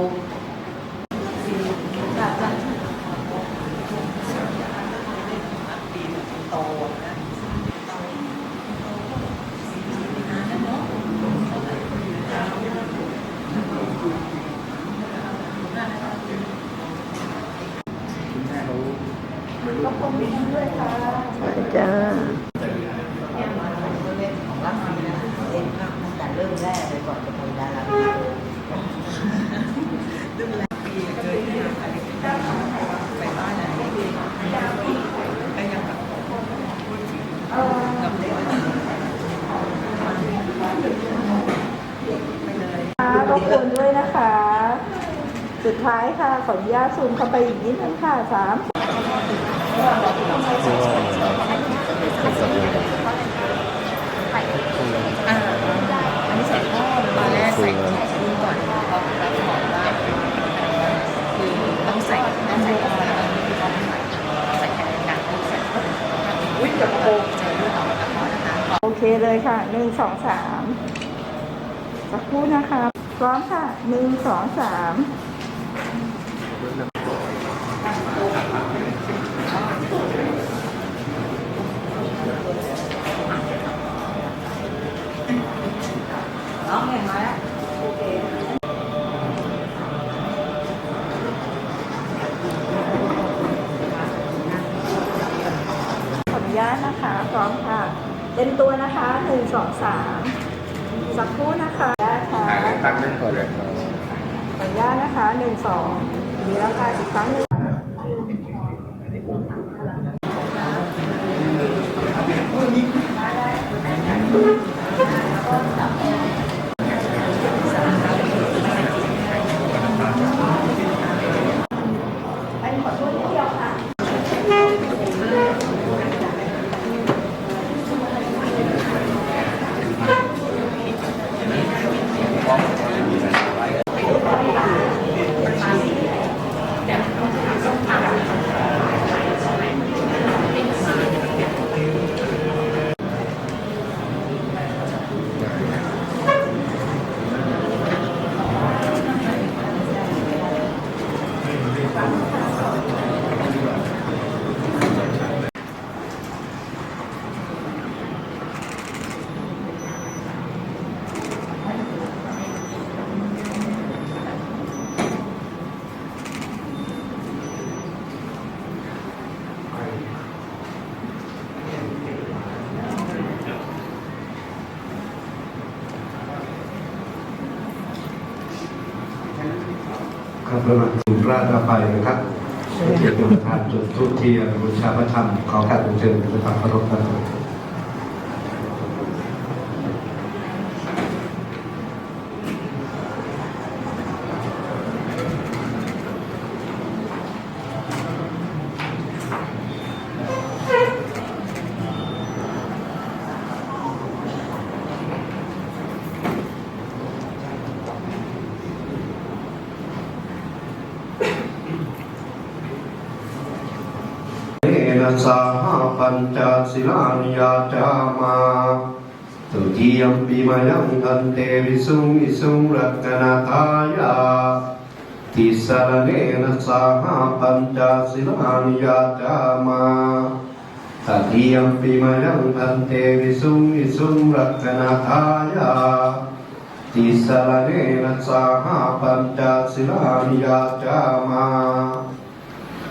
โตนะก็คงมีด้วยค่ะ จ้า เล่นของรักดีนะเล่นมากตั้งแต่เริ่มแรกเลยก่อนจะเป็นดาราเรื่องแรกปีเกิดที่มาไปบ้านไหนก็ยังแบบพูดถึงกับเด็กไปเลย ค่ะรบกวนด้วยนะคะ สุดท้ายค่ะ ขออนุญาตซูมเข้าไปอีกนิดนึงค่ะสามอ่าอันนี้ใส่พ่อตอนแรกใส่ลูกก่อนเพราะเขาบอกว่าคือต้องใส่ต้องใส่พ่อแล้วก็คือเขาไม่ใส่ใส่แค่กลางลูกใส่อุ้ยแบบโป่งเจอลูกต่อกับพ่อนะคะโอเคเลยค่ะหนึ่งสองสามสักครู่นะคะพร้อมค่ะหนึ่งสองสาม น้องเห็นไหมโอเคขออนุญาตนะคะพร้อมค่ะเต็มตัวนะคะหนึ่งสองสามสักครู่นะคะได้ค่ะตั้งนั่งก่อนเลยครับขออนุญาตนะคะหนึ่งสองดีแล้วค่ะอีกครั้งหนึ่ง ครับประมาณถึงราชไปนะครับเกียรติประธานจุดทุกเทียนบูชาพระธรรมขอการเชิญประธานพระรบครับ สาหาปัญจศิลานิยาจามาตุติยมปีมายังทันเตวิสุงวิสุงรักนาทายาติสรเนนสาหาปัญจศิลานิยาจามาตติยมปีมายังทันเตวิสุงวิสุงรักนาทายาติสรเนนสาหาปัญจศิลานิยาจามา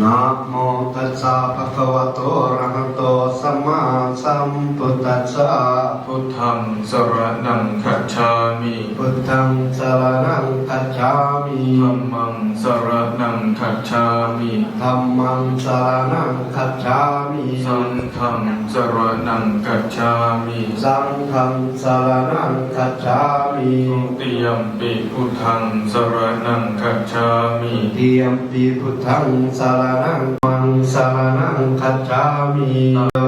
นะโมตัสสะภะคะวะโตอะระหะโตสัมมาสัมพุทธัสสะพุทธังสรณังคัจฉามิพุทธังสรณังคัจฉามิธัมมังสรณังคัจฉามิธัมมังสรณังคัจฉามิสังฆังสรณังคัจฉามิสังฆังสรณังคัจฉามิทุติยมปิพุทธังสรณังคัจฉามิเทียมปีพุทธังสรณังมังสรณังคัจฉามิ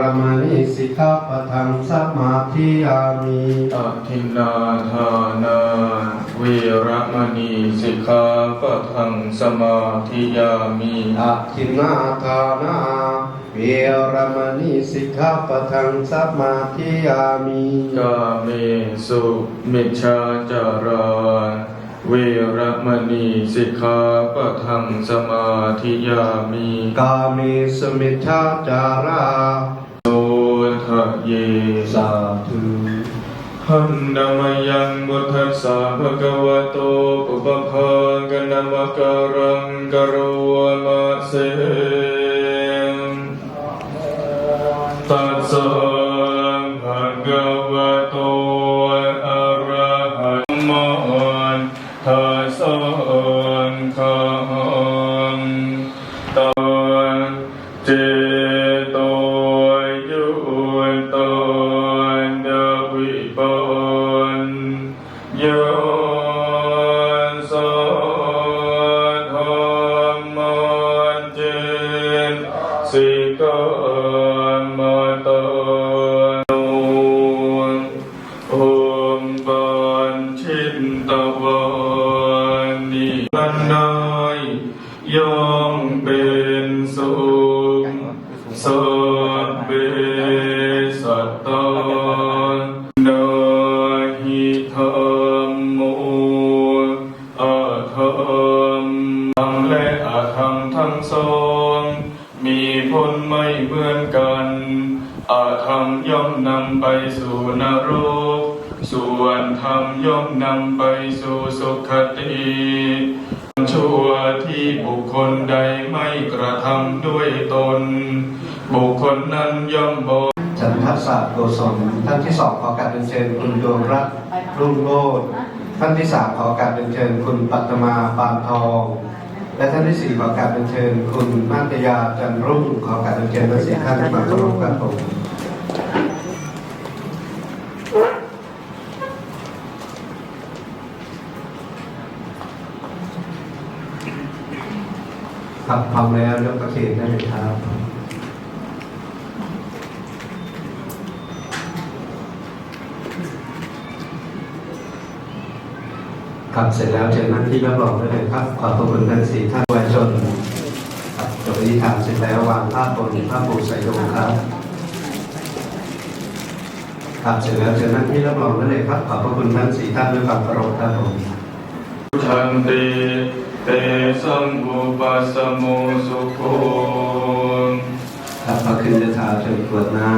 รมณีสิกขาปะทังสมาธิยามิอทินนาทานาโอเวระมณีสิกขาปะทังสมาธิยามิอาทินนาทานาเวรมณีสิกขาปะทังสัมมาทิยามิกาเมสุมิชฌาจารา เวระมณีสิกขาปะทังสมาธิยามิกาเมสมิชฌาจาราโสทะเยสาธุหันดามยังบุทัสสะภะคะวะโตปุปภากนามการังกโรมะเสตัสสะ ตะวันนิรันดายย่อมเป็นสุขสัพเพสัตตานาหิธรรมโมอาธรรมทั้งและอาธรรมทั้งสองมีผลไม่เหมือนกันอาธรรมย่อมนำไปสู่นรก ส่วนธรรมย่อมนำไปสู่สุขติชั่วที่บุคคลใดไม่กระทำด้วยตน บุคคลนั้นย่อมบอกจันทัสสะโกศลท่านที่สองขอการเป็นเชิญคุณดวงรัตน์รุ่งโรจน์ท่านที่สามขอการเป็นเชิญคุณปัตมาปานทองและท่านที่สี่ขอการเป็นเชิญคุณนัตยาจันรุ่งขอการเป็นเชิญทั้งสี่ท่านมาเคารพกันผม ครับพร้อมแล้วยกประเคนได้เลยครับครับเสร็จแล้วเชิญนั่งที่รับรองได้เลยครับ ขอบพระคุณท่านสี่ท่านประชาชนครับจบพิธีทานเสร็จแล้ววางผ้าบนผ้าปูใส่ลงครับครับเสร็จแล้วเชิญนั่งที่รับรองได้เลยครับ ขอบพระคุณท่านสี่ท่านด้วยความเคารพครับผมชันติ เตสัมอุปัสสมโมสุโขครับพระขึ้นเรือทาเชิญกวดน้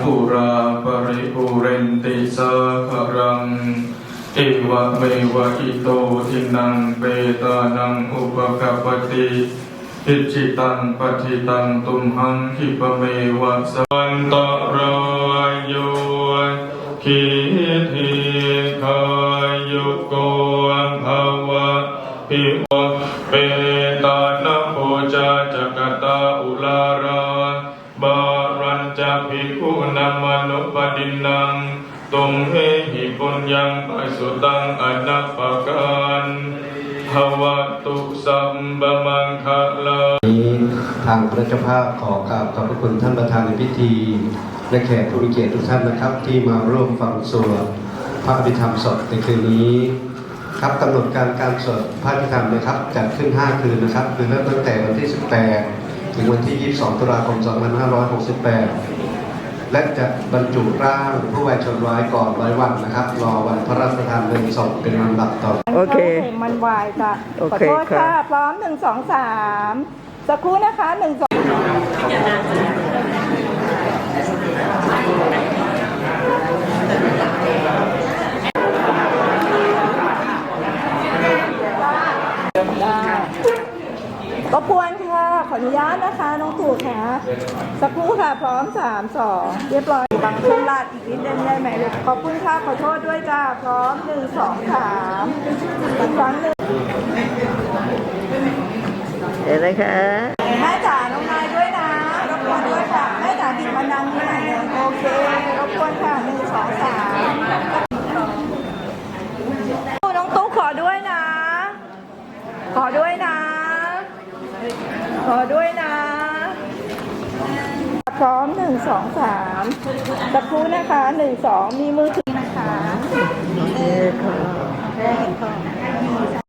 ปุราปริปุเรนติสาครังเอวะเมวะอิโตทินังเปตานังอุปกปปติอิจิตังปฏิตังตุมหังคิปะเมวะสันตรายโยคิ ตุมเหหิปุญญังปัสสุตังอนัปปกันภวตุสัมบมังคะลานี้ทางพระเจ้าภาพขอกราบขอบพระคุณท่านประธานในพิธีและแขกผู้มีเกียรติทุกท่านนะครับ ที่มาร่วมฟังสวดพระอภิธรรมสดในคืนนี้ ครับกำหนดการการสวดพระอภิธรรมนะครับจัดขึ้น 5 คืนนะครับคือเริ่มตั้งแต่วันที่ 18 ถึงวันที่ 22 ตุลาคม 2568 และจะบรรจุร่างผู้วายชนไว้ก่อนร้อยวันนะครับ รอวันพระราชทานเพลิงศพเป็นลำดับต่อโอเค มันวายจ้ะโอขอเคโทษค่ะค่ะพร้อมหนึ่งสองสามสักครู่นะคะหนึ่งสองได้รบกวนค่ะข ออนุญาตนะคะ น้องตู่ค่ะ สักครู่ค่ะ พร้อมสามสองเรียบร้อยบังเครื่องราดอีกนิดนึงได้ไหมลูกขอบคุณค่ะ ขอโทษด้วยจ้า พร้อมหนึ่งสองสามอีกครั้งหนึ่งเดี๋ยวนะคะแม่จ๋าน้องนายด้วยนะรบกวนด้วยค่ะแม่จ๋าบิดมาดังนี่หน่อยหนึงโอเครบกวนค่ะหนึ่งสองสาม สองสามตะพูนะคะหนึ่งสองมีมือถือนะคะเออค่ะแม่เห็นก่อ